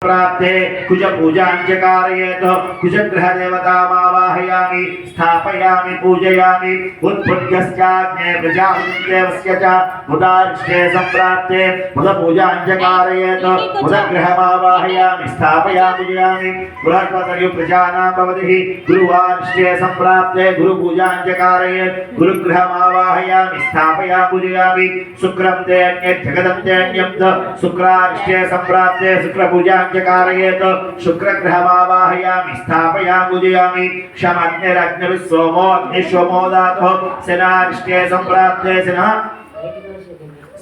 प्राप्ते। कुज पूजाञ्च कारयेत् कुजग्रहदेवतामावाहयामि स्थापयामि, पूजयामि। उत्पुज्यश्चाग्ने प्रजाहुदेवस्य च मुदार्ष्टे सम्प्राप्ते। मुदपूजाञ्च कारयेत् मुदग्रहमावाहयामि स्थापयामि, पूजयामि। बृहस्पतयु प्रजानां भवतिः गुरुवार्ष्टे सम्प्राप्ते। गुरुपूजाञ्च कारयेत् गुरुगृहमावाहयामि। स्थापयामि, पूजयामि। शुक्रं ते अन्यत्, जगदं ते अन्यं शुक्रार्ष्टे सम्प्राप्ते। शुक्रपूजाञ्च कारयेत् शुक्रग्रहमावाहयामि स्थापयामुदयामि क्षमग्निरग्निः सोमो अग्निः सोमो सम्प्राप्ते सिनः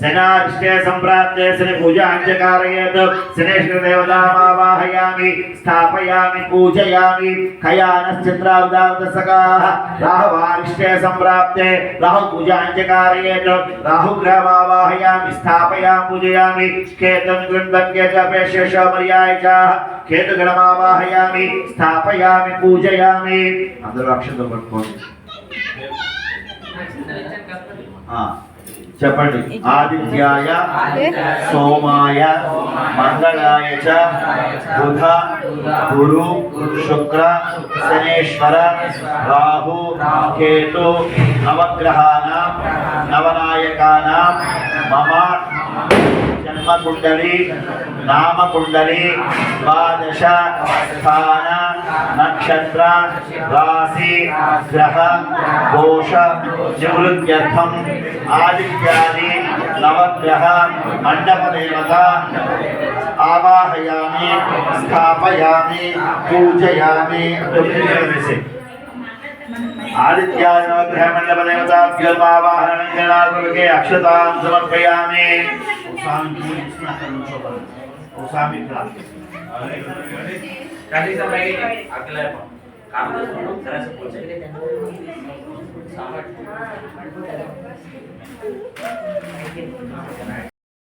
सेनार्ष्टे सम्प्राप्ते शनि पूजाञ्च कारयेत् शनेश्वरदेवतामावाहयामि स्थापयामि पूजयामि खयानश्चन्द्रावदावतसकाः राहुवारिष्टे सम्प्राप्ते राहुपूजाञ्च कारयेत् राहुग्रहमावाहयामि स्थापयामि पूजयामि केतुं गृह्णन्ये च पेशेषमर्याय च కేతుగణమావాహయామి స్థాపయామి పూజయామి అందరూ అక్షంతో పట్టుకోండి ఆ, చెప్పండి. ఆదిత్యాయ సోమాయ మంగళాయ చ బుధ గురు శుక్ర శనేశ్వర రాహు కేతు నవగ్రహానాం నవనాయకానాం మమ జన్మకుండలి నామకుండలి ద్వాదశ స్థాన నక్షత్ర రాశి గ్రహ దోష నివృత్యర్థం ఆదిత్యాది నవగ్రహ మండపదేవత ఆవాహయామి స్థాపయామి పూజయామి ఆదిత్యాది నవగ్రహ మండపదేవతాభ్యోమావాహనకే అక్షతాం సమర్పయామి sami byli w stanach ruchowych, sami plastik. Kali zabrali akle po. Kamera z wodą teraz pójdzie. Sama.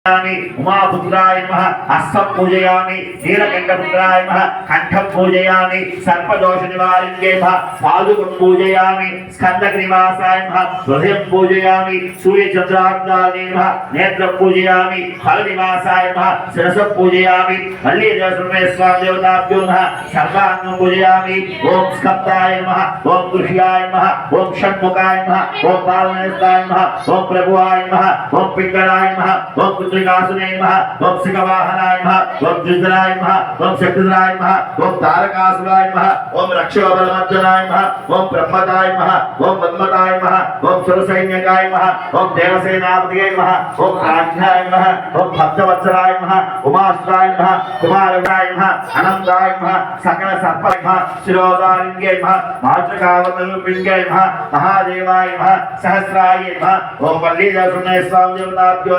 ఉమాపుత్రాయ నమః హస్తం పూజయామి నీలకంఠపుత్రాయ నమః కంఠం పూజయామి సర్పదోష నివారిణ్యే పాదుకం పూజయామి స్కందగ్నివాసాయ నమః హృదయం పూజయామి సూర్యచంద్రాగ్నాయ నమః నేత్రం పూజయామి ఫలనివాసాయ నమః శిరసం పూజయామి మళ్ళీ స్వామి దేవతాభ్యో నమః సర్వాంగం పూజయామి ఓం స్కందాయ ఓం గృహ్యాయ ఓం షణ్ముఖాయ ఓం పాలనేస్తాయ ఓం ప్రభువాయ ఓం పింగళాయ ఓం పుత్రికాసునే నమః ఓం శిఖవాహనాయ నమః ఓం ద్విజరాయ నమః ఓం శక్తిధరాయ నమః ఓం తారకాసురాయ నమః ఓం రక్షోబలమర్జనాయ నమః ఓం బ్రహ్మదాయ నమః ఓం మన్మతాయ నమః ఓం సురసైన్యకాయ నమః ఓం దేవసేనాపతియే నమః ఓం ప్రాజ్ఞాయ నమః ఓం భక్తవత్సరాయ ఉమాశ్రాయ కుమారరాయ అనంతాయ సకల మహాదేవాయ సహస్రాయ నమః ఓం స్వామి దేవతాభ్యో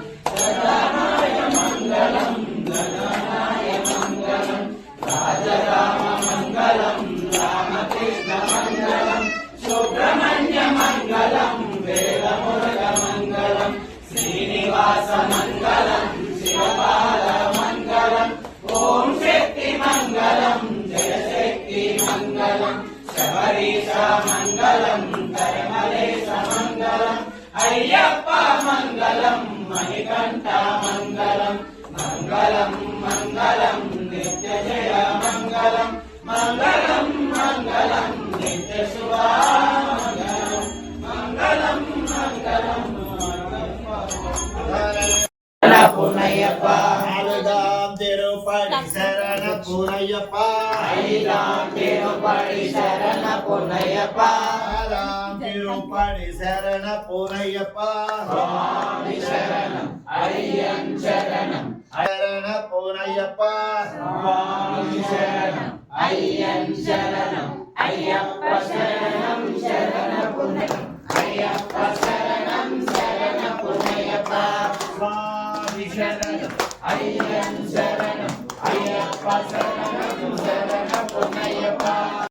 అయ్యప్ప మంగళం మణికంఠ మంగళం మంగళం మంగళం నిత్య జయ మంగళం మంగళం మంగళం నిత్య శుభా మంగళం మంగళం మంగళం. పునయ్యప్ప తిరుపతి శరణ. பூரையப்பா ஐதாம் திருப்படி சரண பொன்னையப்பா ஆறாம் திருப்படி சரண பூரையப்பா சுவாமி சரணம் ஐயன் சரணம். சரண பூரையப்பா சுவாமி சரணம் ஐயன் சரணம். ஐயப்ப சரணம் சரண புண்ணியம் ஐயப்ப சரணம் சரண புண்ணியப்பா சுவாமி சரணம் ஐயன் சரணம். ஐயப்ப சரணம்